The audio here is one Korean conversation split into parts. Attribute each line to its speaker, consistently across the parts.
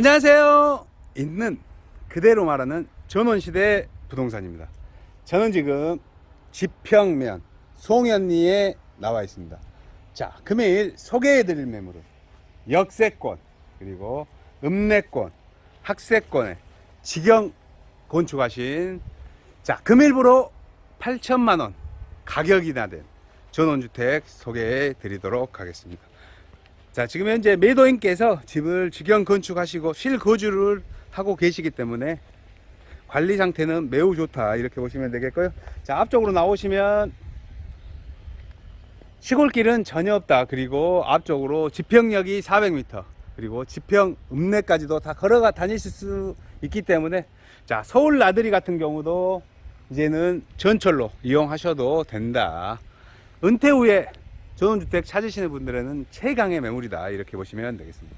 Speaker 1: 안녕하세요. 있는 그대로 말하는 전원시대 부동산입니다. 저는 지금 지평면 송현리에 나와 있습니다. 자, 금일 소개해드릴 매물은 역세권, 그리고 읍내권, 학세권에 직영 건축하신 자, 금일부로 8천만 원 가격이 나 된 전원주택 소개해 드리도록 하겠습니다. 자, 지금 현재 매도인께서 집을 직영 건축하시고 실거주를 하고 계시기 때문에 관리 상태는 매우 좋다. 이렇게 보시면 되겠고요. 자, 앞쪽으로 나오시면 시골길은 전혀 없다. 그리고 앞쪽으로 지평역이 400m, 그리고 지평 읍내까지도 다 걸어가 다니실 수 있기 때문에 자, 서울 나들이 같은 경우도 이제는 전철로 이용하셔도 된다. 은퇴 후에 전원주택 찾으시는 분들에는 최강의 매물이다. 이렇게 보시면 되겠습니다.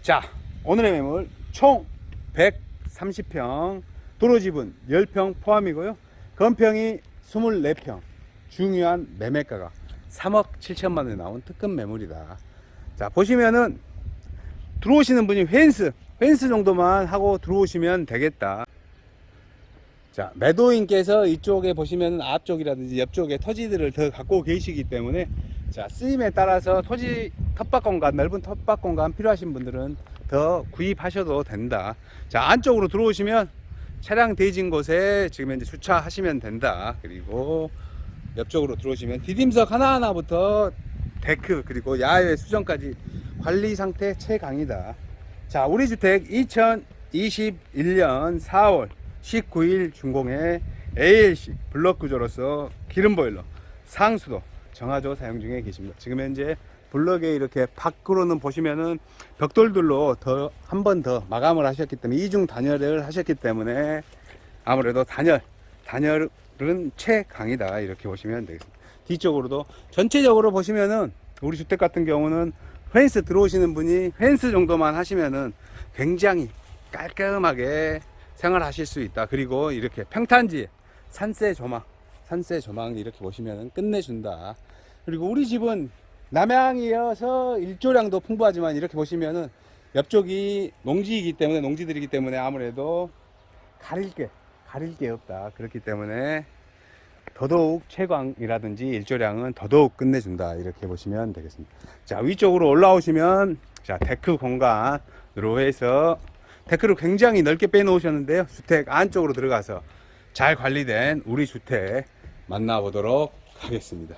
Speaker 1: 자, 오늘의 매물 총 130평, 도로집은 10평 포함이고요. 건평이 24평, 중요한 매매가가 3억 7천만 원에 나온 특급 매물이다. 자, 보시면은 들어오시는 분이 펜스, 펜스 정도만 하고 들어오시면 되겠다. 자, 매도인께서 이쪽에 보시면 앞쪽이라든지 옆쪽에 토지들을 더 갖고 계시기 때문에 자, 쓰임에 따라서 토지 텃밭 공간, 넓은 텃밭 공간 필요하신 분들은 더 구입하셔도 된다. 자, 안쪽으로 들어오시면 차량 대진 곳에 지금 현재 주차하시면 된다. 그리고 옆쪽으로 들어오시면 디딤석 하나하나부터 데크 그리고 야외 수정까지 관리 상태 최강이다. 자, 우리 주택 2021년 4월 19일 준공에 ALC 블럭 구조로서 기름 보일러, 상수도, 정화조 사용 중에 계십니다. 지금 현재 블럭에 이렇게 밖으로는 보시면은 벽돌들로 더 한 번 더 마감을 하셨기 때문에 이중 단열을 하셨기 때문에 아무래도 단열, 단열은 최강이다 이렇게 보시면 되겠습니다. 뒤쪽으로도 전체적으로 보시면은 우리 주택 같은 경우는 펜스 들어오시는 분이 펜스 정도만 하시면은 굉장히 깔끔하게 생활하실 수 있다. 그리고 이렇게 평탄지, 산세 조망, 산세 조망 이렇게 보시면 끝내준다. 그리고 우리 집은 남향이어서 일조량도 풍부하지만 이렇게 보시면은 옆쪽이 농지이기 때문에 농지들이기 때문에 아무래도 가릴 게 가릴 게 없다. 그렇기 때문에 더더욱 채광이라든지 일조량은 더더욱 끝내준다. 이렇게 보시면 되겠습니다. 자, 위쪽으로 올라오시면 자, 데크 공간으로 해서 데크를 굉장히 넓게 빼놓으셨는데요. 주택 안쪽으로 들어가서 잘 관리된 우리 주택 만나보도록 하겠습니다.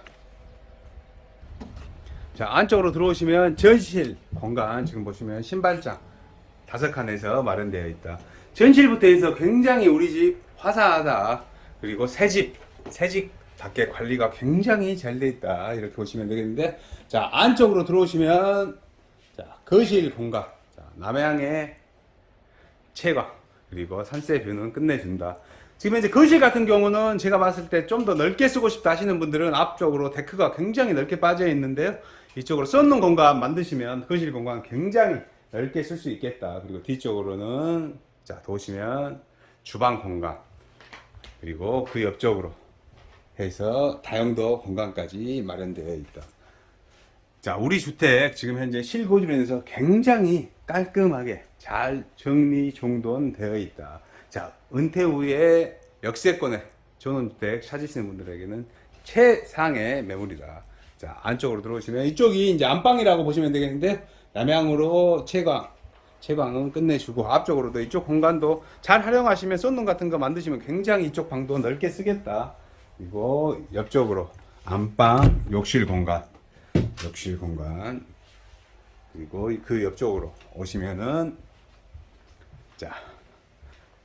Speaker 1: 자, 안쪽으로 들어오시면 전실 공간 지금 보시면 신발장 다섯 칸에서 마련되어 있다. 전실부터 해서 굉장히 우리 집 화사하다. 그리고 새 집, 새집 밖에 관리가 굉장히 잘 돼 있다. 이렇게 보시면 되겠는데, 자, 안쪽으로 들어오시면, 자, 거실 공간. 자, 남해안의 채광, 그리고 산세 뷰는 끝내준다. 지금 이제 거실 같은 경우는 제가 봤을 때 좀 더 넓게 쓰고 싶다 하시는 분들은 앞쪽으로 데크가 굉장히 넓게 빠져 있는데요. 이쪽으로 썬는 공간 만드시면 거실 공간 굉장히 넓게 쓸 수 있겠다. 그리고 뒤쪽으로는 자 도시면 주방 공간 그리고 그 옆쪽으로 해서 다용도 공간까지 마련되어 있다. 자, 우리 주택 지금 현재 실고주면서 굉장히 깔끔하게 잘 정리 정돈되어 있다. 자, 은퇴 후에 역세권에 전원주택 찾으시는 분들에게는 최상의 매물이다. 자, 안쪽으로 들어오시면 이쪽이 이제 안방이라고 보시면 되겠는데 남향으로 채광, 채광은 끝내주고 앞쪽으로도 이쪽 공간도 잘 활용하시면 썬룸 같은 거 만드시면 굉장히 이쪽 방도 넓게 쓰겠다. 그리고 옆쪽으로 안방, 욕실 공간, 욕실 공간 그리고 그 옆쪽으로 오시면은 자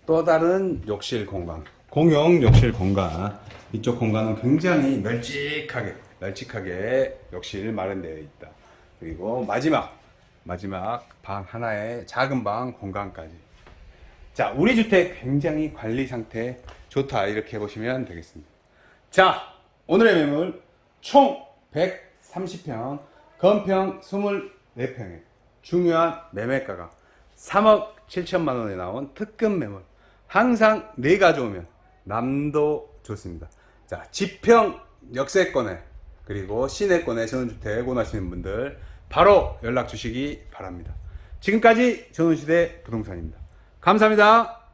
Speaker 1: 또 다른 욕실 공간. 공용 욕실 공간. 이쪽 공간은 굉장히 널찍하게 널찍하게 욕실 마련되어 있다. 그리고 마지막 마지막 방 하나에 작은 방 공간까지. 자 우리 주택 굉장히 관리 상태 좋다. 이렇게 보시면 되겠습니다. 자 오늘의 매물 총 130평 건평 24평에 중요한 매매가가 3억 7천만 원에 나온 특급 매물 항상 내가 좋으면 남도 좋습니다 자 지평 역세권에 그리고 시내권에 전원주택 원하시는 분들 바로 연락 주시기 바랍니다 지금까지 전원시대 부동산입니다. 감사합니다.